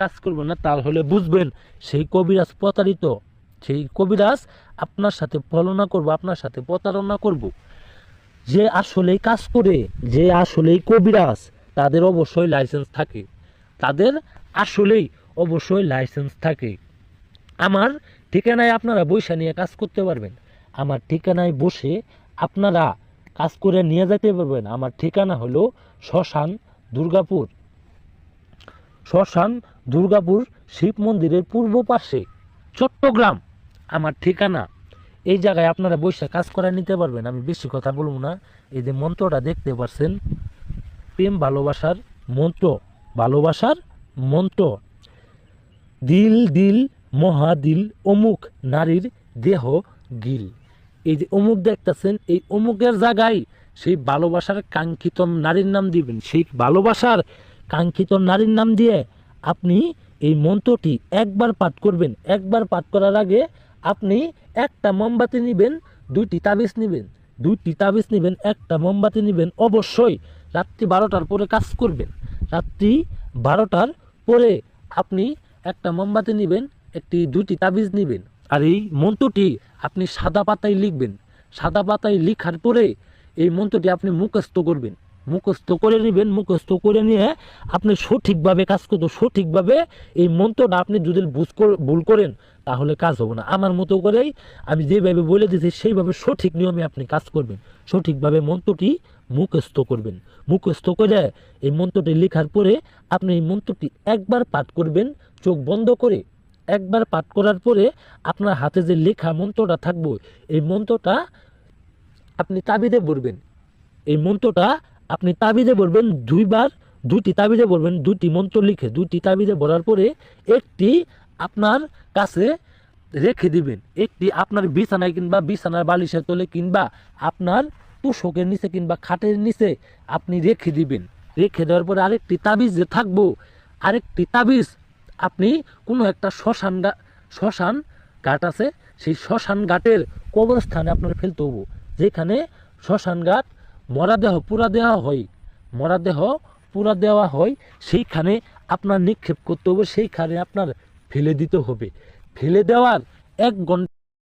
কাজ করবেন না, তাহলে বুঝবেন সেই কবিরাজ প্রতারিত। সেই কবিরাজ আপনার সাথে ফলনা করব, আপনার সাথে প্রতারণা করব। যে আসলেই কাজ করে, যে আসলেই কবিরাজ, তাদের অবশ্যই লাইসেন্স থাকে। তাদের আসলেই অবশ্যই লাইসেন্স থাকে। আমার ঠিকানায় আপনারা বৈশা নিয়ে কাজ করতে পারবেন। আমার ঠিকানায় বসে আপনারা কাজ করে নিয়ে যেতে পারবেন। আমার ঠিকানা হলো শ্মশান দুর্গাপুর। শ্মশান দুর্গাপুর শিব মন্দিরের পূর্ব পাশে, চট্টগ্রাম। আমার ঠিকানা। এই জায়গায় আপনারা বৈশা কাজ করে নিতে পারবেন, আমি বেশি কথা বলব না। এই যে মন্ত্রটা দেখতে পাচ্ছেন প্রেম ভালোবাসার মন্ত্র ভালোবাসার মন্ত্র। দিল দিল মহাদিল অমুক নারীর দেহ গিল। এই যে অমুক দেখতেছেন, এই অমুকের জায়গায় সেই ভালোবাসার কাঙ্ক্ষিত নারীর নাম দিবেন। সেই ভালোবাসার কাঙ্ক্ষিত নারীর নাম দিয়ে আপনি এই মন্ত্রটি একবার পাঠ করবেন। একবার পাঠ করার আগে আপনি একটা মোমবাতি নেবেন, দুইটি তাবিজ নেবেন। দুইটি তাবিজ নেবেন, একটা মোমবাতি নেবেন, অবশ্যই রাত্রি বারোটার পরে কাজ করবেন। রাত্রি বারোটার পরে আপনি একটা মোমবাতি নেবেন, একটি দুটি তাবিজ নেবেন। আর এই মন্ত্রটি আপনি সাদা পাতায় লিখবেন। সাদা পাতায় লিখার পরে এই মন্ত্রটি আপনি মুখস্থ করবেন। মুখস্থ করে নেবেন, মুখস্থ করে নিয়ে আপনি সঠিকভাবে কাজ করতে, সঠিকভাবে এই মন্ত্রটা আপনি যদি বুঝ ভুল করেন, তাহলে কাজ হবে না। আমার মতো করেই আমি যেভাবে বলে দিয়েছি, সেইভাবে সঠিক নিয়মে আপনি কাজ করবেন। সঠিকভাবে মন্ত্রটি মুখস্থ করবেন। মুখস্থ করে এই মন্ত্রটি লেখার পরে আপনি এই মন্ত্রটি একবার পাঠ করবেন, চোখ বন্ধ করে। একবার পাঠ করার পরে আপনার হাতে যে লেখা মন্ত্রটা থাকবে, এই মন্ত্রটা আপনি তাবিদে পড়বেন এই মন্ত্রটা আপনি তাবিজে বলবেন দুইবার দুটি তাবিজে বলবেন দুটি মন্ত্র লিখে দুটি তাবিজে বলার পরে একটি আপনার কাছে রেখে দিবেন। একটি আপনার বিছানায় কিংবা বিছানার বালিশের তলে কিংবা আপনার তুষকের নিচে কিংবা খাটের নিচে আপনি রেখে দিবেন। রেখে দেওয়ার পরে আরেকটি তাবিজ যে থাকব, আরেকটি তাবিজ আপনি কোনো একটা শ্মশান শ্মশান ঘাট আছে, সেই শ্মশান ঘাটের কবরস্থানে আপনার ফেলতে হব। যেখানে শ্মশান ঘাট মরা দেহ পুরা দেওয়া হয়। মরাদেহ পুরা দেওয়া হয়, সেইখানে আপনার নিক্ষেপ করতে হবে, সেইখানে আপনার ফেলে দিতে হবে। ফেলে দেওয়ার এক ঘণ্টা